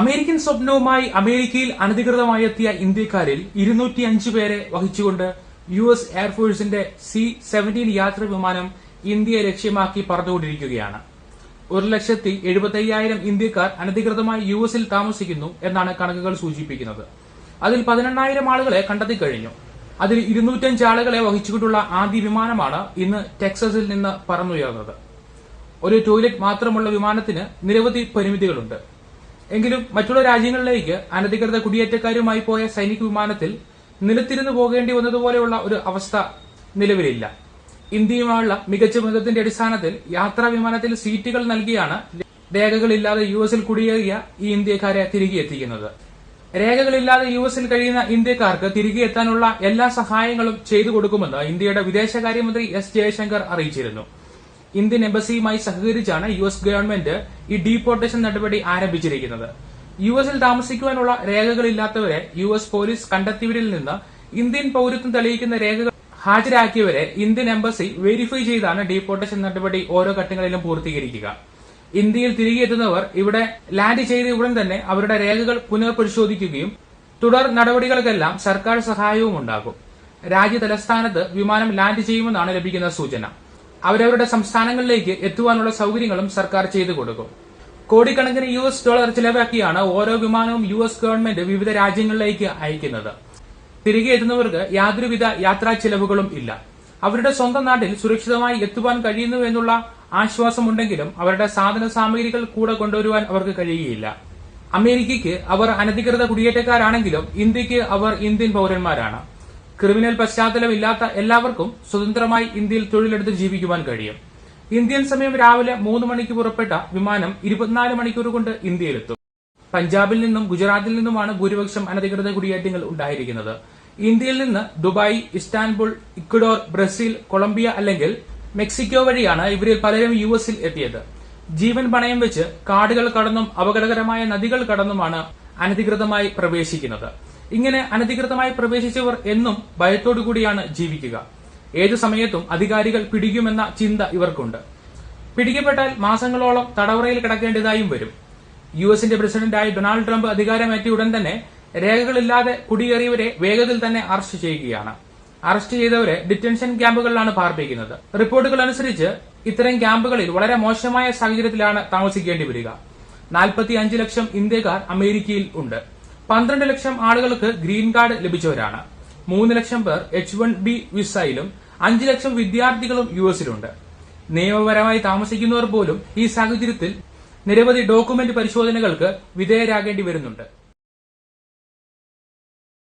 American സ്വപ്നവുമായി അമേരിക്കയിൽ അനധികൃതമായി എത്തിയ ഇന്ത്യക്കാരിൽ ഇരുന്നൂറ്റി അഞ്ച് പേരെ വഹിച്ചുകൊണ്ട് യു എസ് എയർഫോഴ്സിന്റെ സി സെവന്റീൻ യാത്രാ വിമാനം ഇന്ത്യയെ ലക്ഷ്യമാക്കി പറന്നുകൊണ്ടിരിക്കുകയാണ്. ഒരു ലക്ഷത്തി എഴുപത്തയ്യായിരം ഇന്ത്യക്കാർ അനധികൃതമായി യു എസിൽ താമസിക്കുന്നു എന്നാണ് കണക്കുകൾ സൂചിപ്പിക്കുന്നത്. അതിൽ പതിനെണ്ണായിരം ആളുകളെ കണ്ടെത്തി കഴിഞ്ഞു. അതിൽ ഇരുന്നൂറ്റഞ്ച് ആളുകളെ വഹിച്ചുകൊണ്ടുള്ള ആദ്യ വിമാനമാണ് ഇന്ന് ടെക്സസിൽ നിന്ന് പറന്നുയർന്നത്. ഒരു ടോയ്ലറ്റ് മാത്രമുള്ള വിമാനത്തിന് നിരവധി പരിമിതികളുണ്ട്. എങ്കിലും മറ്റുള്ള രാജ്യങ്ങളിലേക്ക് അനധികൃത കുടിയേറ്റക്കാരുമായി പോയ സൈനിക വിമാനത്തിൽ നിലത്തിരുന്ന് പോകേണ്ടി വന്നതുപോലെയുള്ള ഒരു അവസ്ഥ നിലവിലില്ല. ഇന്ത്യയുമായുള്ള മികച്ച ബന്ധത്തിന്റെ അടിസ്ഥാനത്തിൽ യാത്രാ വിമാനത്തിൽ സീറ്റുകൾ നൽകിയാണ് രേഖകളില്ലാതെ യു എസിൽ കുടിയേറിയ ഈ ഇന്ത്യക്കാരെ തിരികെ എത്തിക്കുന്നത്. രേഖകളില്ലാതെ യു എസിൽ കഴിയുന്ന ഇന്ത്യക്കാർക്ക് തിരികെ എത്താനുള്ള എല്ലാ സഹായങ്ങളും ചെയ്തു കൊടുക്കുമെന്ന് ഇന്ത്യയുടെ വിദേശകാര്യമന്ത്രി എസ് ജയശങ്കർ അറിയിച്ചിരുന്നു. ഇന്ത്യൻ എംബസിയുമായി സഹകരിച്ചാണ് യു എസ് ഗവൺമെന്റ് ഈ ഡീപ്പോർട്ടേഷൻ നടപടി ആരംഭിച്ചിരിക്കുന്നത്. യു എസിൽ താമസിക്കുവാനുള്ള രേഖകളില്ലാത്തവരെ യു എസ് പോലീസ് കണ്ടെത്തിയവരിൽ നിന്ന് ഇന്ത്യൻ പൌരത്വം തെളിയിക്കുന്ന രേഖകൾ ഹാജരാക്കിയവരെ ഇന്ത്യൻ എംബസി വെരിഫൈ ചെയ്താണ് ഡീപ്പോർട്ടേഷൻ നടപടി ഓരോ ഘട്ടങ്ങളിലും പൂർത്തീകരിക്കുക. ഇന്ത്യയിൽ തിരികെ എത്തുന്നവർ ഇവിടെ ലാൻഡ് ചെയ്ത ഉടൻ തന്നെ അവരുടെ രേഖകൾ പുനഃപരിശോധിക്കുകയും തുടർ നടപടികൾക്കെല്ലാം സർക്കാർ സഹായവും ഉണ്ടാകും. രാജ്യ തലസ്ഥാനത്ത് വിമാനം ലാൻഡ് ചെയ്യുമെന്നാണ് ലഭിക്കുന്ന സൂചന. അവരവരുടെ സംസ്ഥാനങ്ങളിലേക്ക് എത്തുവാനുള്ള സൗകര്യങ്ങളും സർക്കാർ ചെയ്തു കൊടുക്കും. കോടിക്കണക്കിന് യു എസ് ഡോളർ ചിലവാക്കിയാണ് ഓരോ വിമാനവും യു എസ് ഗവൺമെന്റ് വിവിധ രാജ്യങ്ങളിലേക്ക് അയക്കുന്നത്. തിരികെ എത്തുന്നവർക്ക് യാതൊരുവിധ യാത്രാ ചെലവുകളും ഇല്ല. അവരുടെ സ്വന്തം നാട്ടിൽ സുരക്ഷിതമായി എത്തുവാൻ കഴിയുന്നു എന്നുള്ള ആശ്വാസമുണ്ടെങ്കിലും അവരുടെ സാധന സാമഗ്രികൾ കൂടെ കൊണ്ടുവരുവാൻ അവർക്ക് കഴിയുകയില്ല. അമേരിക്കയ്ക്ക് അവർ അനധികൃത കുടിയേറ്റക്കാരാണെങ്കിലും ഇന്ത്യയ്ക്ക് അവർ ഇന്ത്യൻ പൌരന്മാരാണ്. ക്രിമിനൽ പശ്ചാത്തലമില്ലാത്ത എല്ലാവർക്കും സ്വതന്ത്രമായി ഇന്ത്യയിൽ തൊഴിലെടുത്ത് ജീവിക്കുവാൻ കഴിയും. ഇന്ത്യൻ സമയം രാവിലെ മൂന്ന് മണിക്ക് പുറപ്പെട്ട വിമാനം ഇരുപത്തിനാല് മണിക്കൂർ കൊണ്ട് ഇന്ത്യയിലെത്തും. പഞ്ചാബിൽ നിന്നും ഗുജറാത്തിൽ നിന്നുമാണ് ഭൂരിപക്ഷം അനധികൃത കുടിയേറ്റങ്ങൾ ഉണ്ടായിരിക്കുന്നത്. ഇന്ത്യയിൽ നിന്ന് Dubai Istanbul Ecuador Brazil Colombia അല്ലെങ്കിൽ മെക്സിക്കോ വഴിയാണ് ഇവരിൽ പലരും യു എസിൽ എത്തിയത്. ജീവൻ പണയം വെച്ച് കാടുകൾ കടന്നും അപകടകരമായ നദികൾ കടന്നുമാണ് അനധികൃതമായി പ്രവേശിക്കുന്നത്. ഇങ്ങനെ അനധികൃതമായി പ്രവേശിച്ചവർ എന്നും ഭയത്തോടുകൂടിയാണ് ജീവിക്കുക. ഏതു സമയത്തും അധികാരികൾ പിടിക്കുമെന്ന ചിന്ത ഇവർക്കുണ്ട്. പിടിക്കപ്പെട്ടാൽ മാസങ്ങളോളം തടവറയിൽ കിടക്കേണ്ടതായും വരും. യു എസിന്റെ പ്രസിഡന്റായി ഡൊണാൾഡ് ട്രംപ് അധികാരമേറ്റിയ ഉടൻ തന്നെ രേഖകളില്ലാതെ കുടിയേറിയവരെ വേഗത്തിൽ തന്നെ അറസ്റ്റ് ചെയ്യുകയാണ്. അറസ്റ്റ് ചെയ്തവരെ ഡിറ്റൻഷൻ ക്യാമ്പുകളിലാണ് പാർപ്പിക്കുന്നത്. റിപ്പോർട്ടുകൾ അനുസരിച്ച് ഇത്തരം ക്യാമ്പുകളിൽ വളരെ മോശമായ സാഹചര്യത്തിലാണ് താമസിക്കേണ്ടി വരിക. നാൽപ്പത്തി ലക്ഷം ഇന്ത്യക്കാർ അമേരിക്കയിൽ ഉണ്ട്. പന്ത്രണ്ട് ലക്ഷം ആളുകൾക്ക് ഗ്രീൻ കാർഡ് ലഭിച്ചവരാണ്. മൂന്ന് ലക്ഷം പേർ എച്ച് വൺ ബി വിസയിലും അഞ്ച് ലക്ഷം വിദ്യാർത്ഥികളും യു എസിലുണ്ട്. നിയമപരമായി താമസിക്കുന്നവർ പോലും ഈ സാഹചര്യത്തിൽ നിരവധി ഡോക്യുമെന്റ് പരിശോധനകൾക്ക് വിധേയരാകേണ്ടി വരുന്നുണ്ട്.